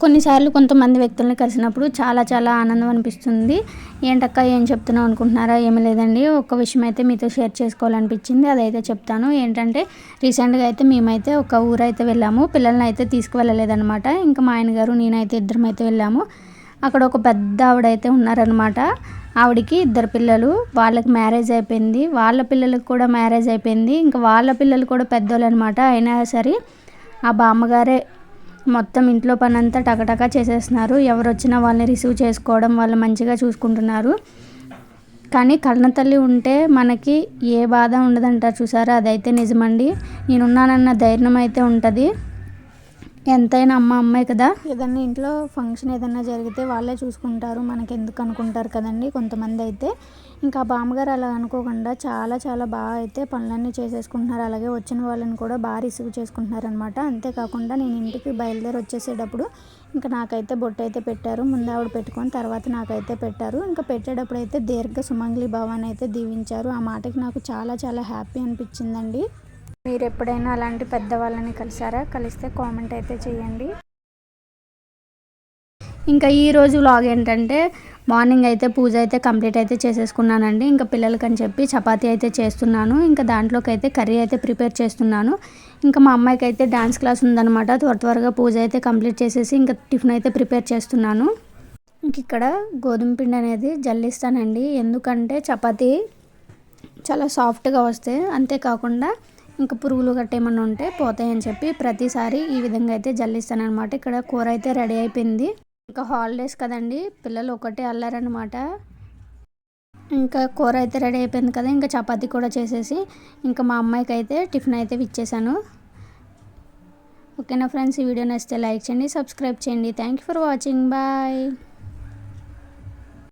కొన్నిసార్లు కొంతమంది వ్యక్తుల్ని కలిసినప్పుడు చాలా చాలా ఆనందం అనిపిస్తుంది. ఏంటక్క ఏం చెప్తున్నావు అనుకుంటున్నారా? ఏమి లేదండి. ఒక విషయం అయితే మీతో షేర్ చేసుకోవాలనిపించింది. అదైతే చెప్తాను. ఏంటంటే రీసెంట్గా అయితే మేమైతే ఒక ఊరు అయితే వెళ్ళాము. పిల్లల్ని అయితే తీసుకువెళ్ళలేదనమాట ఇంకా మా ఆయన గారు నేనైతే ఇద్దరం అయితే వెళ్ళాము. అక్కడ ఒక పెద్ద ఆవిడైతే ఉన్నారనమాట ఆవిడకి ఇద్దరు పిల్లలు. వాళ్ళకి మ్యారేజ్ అయిపోయింది. వాళ్ళ పిల్లలకు కూడా మ్యారేజ్ అయిపోయింది. ఇంకా వాళ్ళ పిల్లలు కూడా పెద్దోళ్ళు అనమాట అయినా సరే ఆ బామ్మగారే మొత్తం ఇంట్లో పని అంతా టకటకా చేసేస్తున్నారు. ఎవరు వచ్చినా వాళ్ళని రిసీవ్ చేసుకోవడం వాళ్ళు మంచిగా చూసుకుంటున్నారు. కానీ కన్న తల్లి ఉంటే మనకి ఏ బాధ ఉండదంటారు చూసారా? అదైతే నిజమండి. నేనున్నానన్న ధైర్యం అయితే ఉంటుంది. ఎంతైనా అమ్మ అమ్మాయి కదా? ఏదన్నా ఇంట్లో ఫంక్షన్ ఏదన్నా జరిగితే వాళ్ళే చూసుకుంటారు మనకి ఎందుకు అనుకుంటారు కదండి కొంతమంది అయితే. ఇంకా బామ్మగారు అలా అనుకోకుండా చాలా చాలా బాగా అయితే పనులన్నీ చేసేసుకుంటున్నారు. అలాగే వచ్చిన వాళ్ళని కూడా బాగా రిసీవ్ చేసుకుంటున్నారు అనమాట అంతేకాకుండా నేను ఇంటికి బయలుదేరి వచ్చేసేటప్పుడు ఇంకా నాకైతే బొట్టు అయితే పెట్టారు ముందు ఆవిడ పెట్టుకొని తర్వాత నాకైతే పెట్టారు. ఇంకా పెట్టేటప్పుడు అయితే దీర్ఘ సుమంగ్లి భవాన్ అయితే దీవించారు. ఆ మాటకి నాకు చాలా చాలా హ్యాపీ అనిపించిందండి. మీరు ఎప్పుడైనా అలాంటి పెద్దవాళ్ళని కలిసారా? కలిస్తే కామెంట్ అయితే చేయండి. ఇంకా ఈరోజు వ్లాగ్ ఏంటంటే మార్నింగ్ అయితే పూజ అయితే కంప్లీట్ అయితే చేసేసుకున్నానండి. ఇంకా పిల్లలకి అని చెప్పి చపాతీ అయితే చేస్తున్నాను. ఇంకా దాంట్లోకి అయితే కర్రీ అయితే ప్రిపేర్ చేస్తున్నాను. ఇంకా మా అమ్మాయికి అయితే డాన్స్ క్లాస్ ఉందనమాట త్వర త్వరగా పూజ అయితే కంప్లీట్ చేసేసి ఇంకా టిఫిన్ అయితే ప్రిపేర్ చేస్తున్నాను. ఇంక ఇక్కడ గోధుమ పిండి అనేది జల్లిస్తానండి. ఎందుకంటే చపాతీ చాలా సాఫ్ట్గా వస్తాయి అంతేకాకుండా ఇంకా పురుగులు గట్ట ఏమన్నా ఉంటే పోతాయని చెప్పి ప్రతిసారి ఈ విధంగా అయితే జల్లిస్తాను అనమాట ఇక్కడ కూర అయితే రెడీ అయిపోయింది. ఇంకా హాలిడేస్ కదండి పిల్లలు ఒకటే అల్లారనమాట ఇంకా కూర అయితే రెడీ అయిపోయింది కదా ఇంకా చపాతీ కూడా చేసేసి ఇంకా మా అమ్మాయికి అయితే టిఫిన్ అయితే ఇచ్చేసాను. ఓకేనా ఫ్రెండ్స్ ఈ వీడియో నచ్చితే లైక్ చేయండి సబ్స్క్రైబ్ చేయండి. Thank you for watching. Bye.